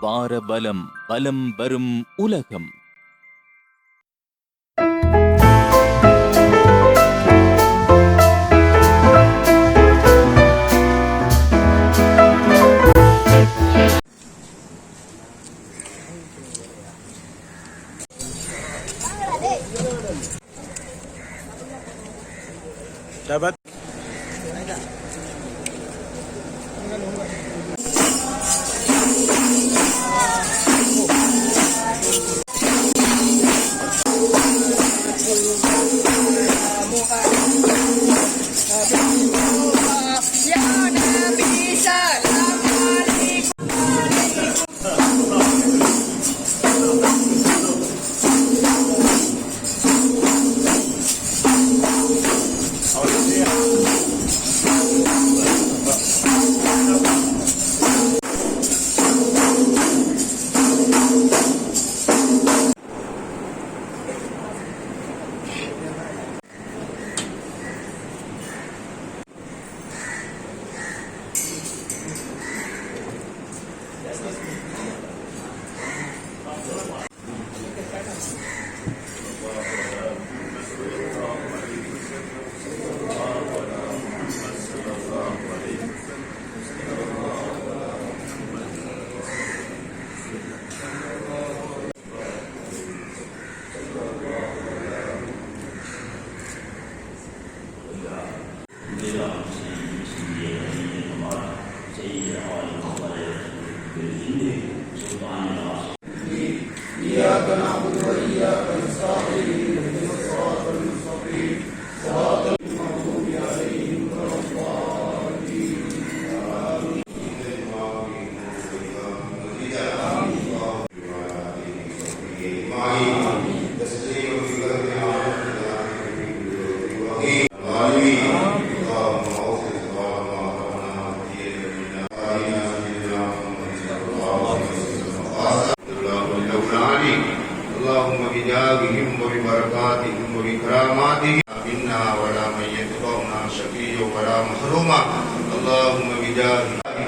வார பலம் பலம் வரும் உலகம். Amen. Uh -huh. وببركاتهم وبكراماتهم منا ولا من يتبعنا شقي ولا محروما اللهم بجاه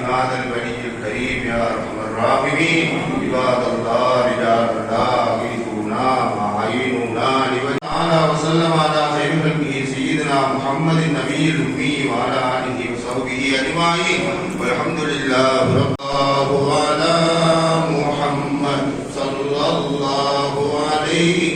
هذا الولي الكريم يا ارحم الراحمين عباد الله رجال الله اغيثونا وعينونا تعالى وسلم على خير خلقه سيدنا محمد النبي الامي وعلى اله وصحبه اجمعين والحمد لله رب الله على محمد صلى الله عليه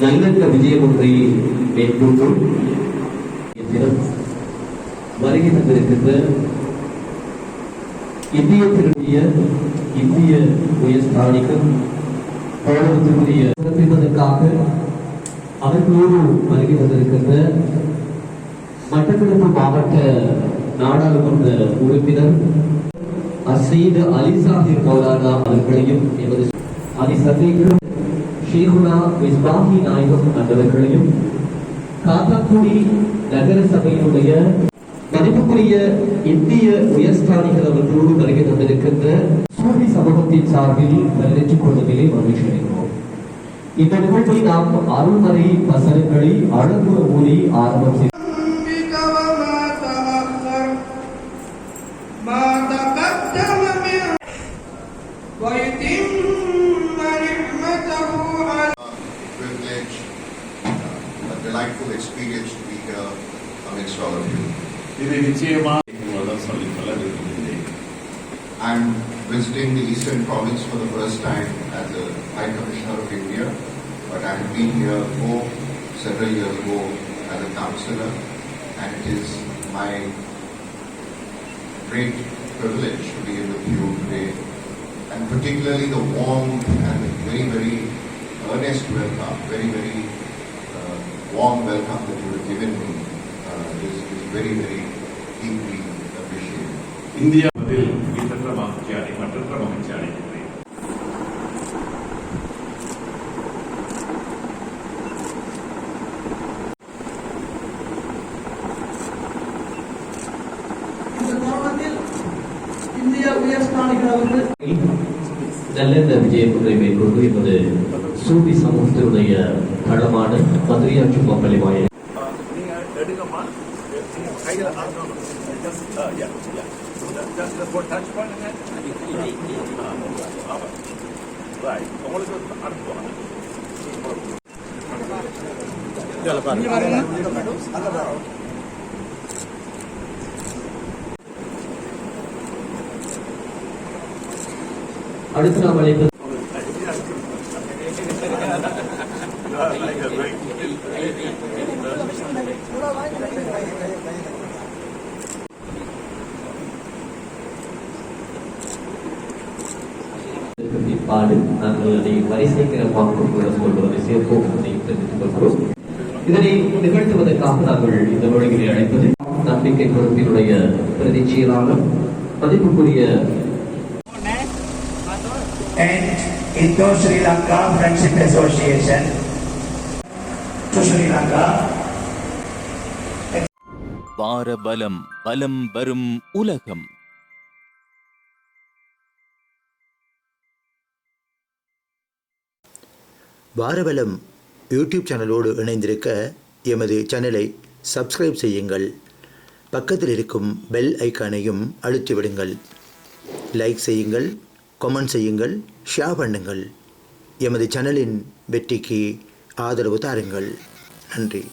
நல்ல விஜயமுறை மேற்கொண்டும் வருகை தந்திருக்கின்ற இந்திய திருடைய இந்திய உயர்ஸ்தானிக்கும் கௌரவத்திற்குரிய சிறப்பிப்பதற்காக அவர்களோடு வருகை தந்திருக்கின்ற மட்டக்களப்பு மாவட்ட நாடாளுமன்ற உறுப்பினர் அசீது அலிசாஹிர் மௌலானா அவர்களையும் எமது அதிசந்தேகம் ஷேகுனா மிஸ்பாஹி நாயகம் அன்றவர்களையும் காத்தாக்குடி நகர சபையினுடைய மதிப்புக்குரிய இந்திய உயர்ஸ்தானிகள் அவர்களோடு வருகை தந்திருக்கின்ற சூழி சமூகத்தின் சார்பில் வரவேற்றுக் கொள்வதிலே மகிழ்ச்சி அடைகிறோம். இந்த நிகழ்வை நாம் அருள்மறை வசனங்களை அழகுற ஊறி ஆரம்பம் செய்து uh, a delightful experience to be here amidst all of you. இது நிச்சயமாக உங்களிடம் சொல்லிக் கொள்ள விரும்புகிறேன் I'm visiting the Eastern Province for the first time as a High Commissioner of India, but I have been here before several years ago as a councillor, and it is my great privilege to be with you today, and particularly the warm and very, very earnest welcome, very, very uh, warm welcome that you have given me uh, is, is very, very deeply appreciated. இந்தியாவில் இதற்ற மகிழ்ச்சி அடை மற்றற்ற விஜயபுரை மேற்கொண்டு எமது சூபி சமூகத்தினுடைய தளமான மதுரையாட்சி பப்பளி வாயில் நீங்க எடுங்கம்மா கையில ஜஸ்ட் யா யா ஜஸ்ட் ஒரு டச் பண்ணுங்க ரைட் உங்களுக்கு அனுப்புவாங்க அடுத்து நாம் அழைப்பது நாங்கள் அதை வரிசைக்கிரமாக சொல்வதை சேர்ப்போம் அதை கொள்கிறோம் இதனை நிகழ்த்துவதற்காக நாங்கள் இந்த வழிகளை அழைப்பது நம்பிக்கை பொறுப்பினுடைய பிரதி செயலாளர் மதிப்புக்குரிய and Indo Sri Lanka Friendship Association Lanka வாரபலம் பலம் வரும் உலகம். வாரவலம் யூடியூப் சேனலோடு இணைந்திருக்க எமது சேனலை சப்ஸ்கிரைப் செய்யுங்கள். பக்கத்தில் இருக்கும் பெல் ஐக்கானையும் அழுத்திவிடுங்கள் லைக் செய்யுங்கள் கமெண்ட் செய்யுங்கள் ஷேர் பண்ணுங்கள். எமது சேனலின் வெற்றிக்கு ஆதரவு தாருங்கள். நன்றி.